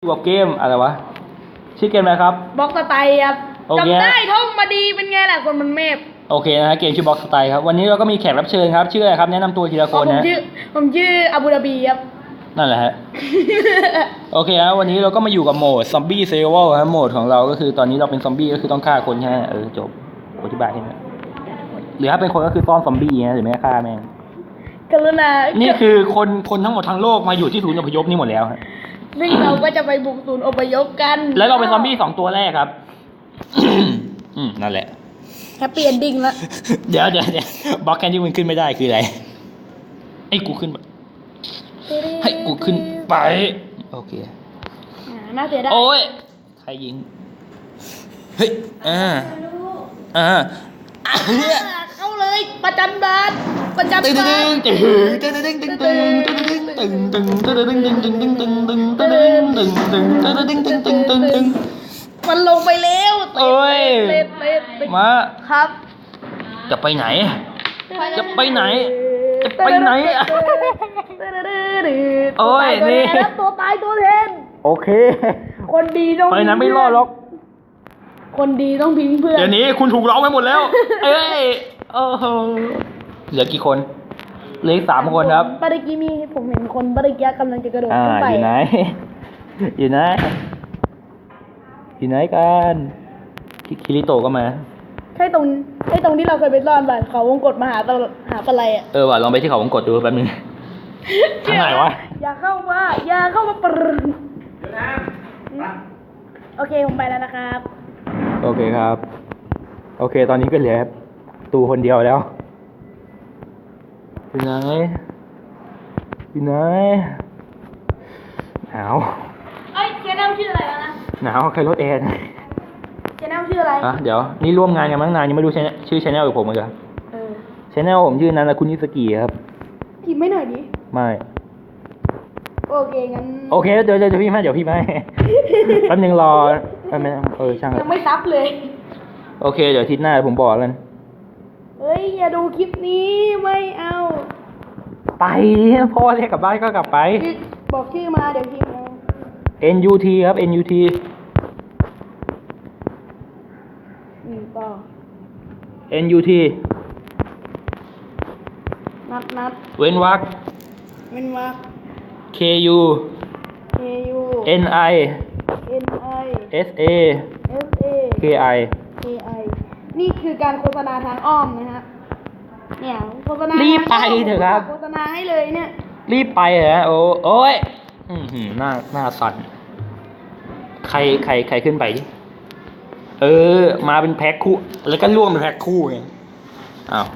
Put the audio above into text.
อยู่กับเกมอะไรวะชื่อเกมอะไรครับ บล็อกสไตล์ครับโอเค จำได้ท่องมาดีเป็นไงล่ะคนมันเมฟโอเคนะฮะเกมชื่อบ็อกสไตล์ครับวันนี้เราก็มีแขกรับเชิญครับชื่ออะไรครับแนะนำตัวทีละคผมนนะชื่อผมชื่ออาบูดาบีครับ นั่นแหละฮะโอเคฮะวันนี้เราก็มาอยู่กับโหมดซอมบี้เซเวลฮะโหมดของเราก็คือตอนนี้เราเป็นซอมบี้ก็คือต้องฆ่าคนใช่ไหมเออจบอธิบายแค่นั้นหรือถ้าเป็นคนก็คือซ่อนซอมบี้นะหรือไม่ก็ฆ่าแม่งกรุณานี่คือคนคนทั้งหมดทั้งโลกมาอยู่ที่ศูนย์อพยพนี่หมดแล้วฮะ ซึ่งเราก็จะไปบุกศูนย์อพยพกันแล้วเราเป็นซอมบี้สองตัวแรกครับ อืมนั่นแหละ แฮปปี้เอนดิ้งละเดี๋ยวเดี๋ยวเดี๋ยวบล็อกแคนที่มึงขึ้นไม่ได้คืออะไรไอ้กูขึ้นไปให้กูขึ้นไป โอเค อ่าน่าเสียดายโอ้ย ใครยิง เฮ้ย อ่า อ่าอ่าเข้าเลยประจันบานประจันตึงบาตึนงตึงตึงตึงตึงตึงตึง ตึงตึงตึงตึงตึงตึงตึงตึงตึงตึงตึงตึงตึงตึงตึงตึงตึงตึงมันลงไปแล้วโอ้ยมาครับ จะไปไหน จะไปไหน จะไปไหนโอ้ยนี่ตัวตายตัวแทนโอเค คนดีต้องไปนั้นไม่รอดหรอกคนดีต้องพิงเพื่อนเดี๋ยวนี้คุณถูกล้อมไปหมดแล้ว เอ้ยโอ้โหเหลือกี่คน เหลืออีกสามคนครับปาริกีมีผมเห็นคนปาริกีกำลังจะกระโดดอ่าขึ้นไปอยู่ไหน อยู่ไหนอยู่ไหนกันคิคิริโตะก็มา ใช่ตรงใช่ตรงที่เราเคยไปซ่อนบ้านเขาวงกดมาหาตลหาปลาไหลอะเออว่ะลองไปที่เขาวงกดดูแป๊บนึงทางไหนวะอย่าเข้ามาอย่าเข้ามาปรึงโอเคผมไปแล้วนะครับ โอเคครับ โอเค ตอนนี้ก็เหลือตูคนเดียวแล้ว อยู่ไหนอยู่ไหนหนาวเอ้ยเจนมชื่ออะไรแล้วนะหนาวใครรถแอร์เจนมชื่ออะไร อะเดี๋ยวนี่ร่วมงานกันมาตั้งนานยังไม่รู้ชื่อชื่อชแนลกับผมเลยเออชแนลผมชื่อนันทคุณนิสกีครับพิมพ์ไม่หน่อยดิ ไม่โอเคงั้นโอเคเดี๋ยวเดี๋ยวพี่มาเดี๋ยวพี่มาให้แป๊บนึงรอแป๊บนึงเออช่างเถยังอะไม่ซับเลย โอเคเดี๋ยวอาทิตย์หน้าผมบอกกันเฮ้ยอย่าดูคลิปนี้ไม่เอา ไปพ่อเรียกกลับบ้านก็กลับไปชื่อบอกชื่อมาเดี๋ยวพิมพ์เอา NUT ครับ NUT อืมต่อ NUT นัดนัดเว้นวรรคเป็นมา KU K U NI N I SA S A KI K I นี่คือการโฆษณาทางอ้อมนะฮะ เนี่ยโฆษณารีบไปเถอะครับ โฆษณาให้เลยเนี่ย รีบไปเหรอโอ้โอ้ยอือหือหน้าหน้าสั่นใครใครใครขึ้นไปดิเออ มาเป็นแพ็คคู่ แล้วก็ร่วมเป็นแพ็คคู่ไงอ้าว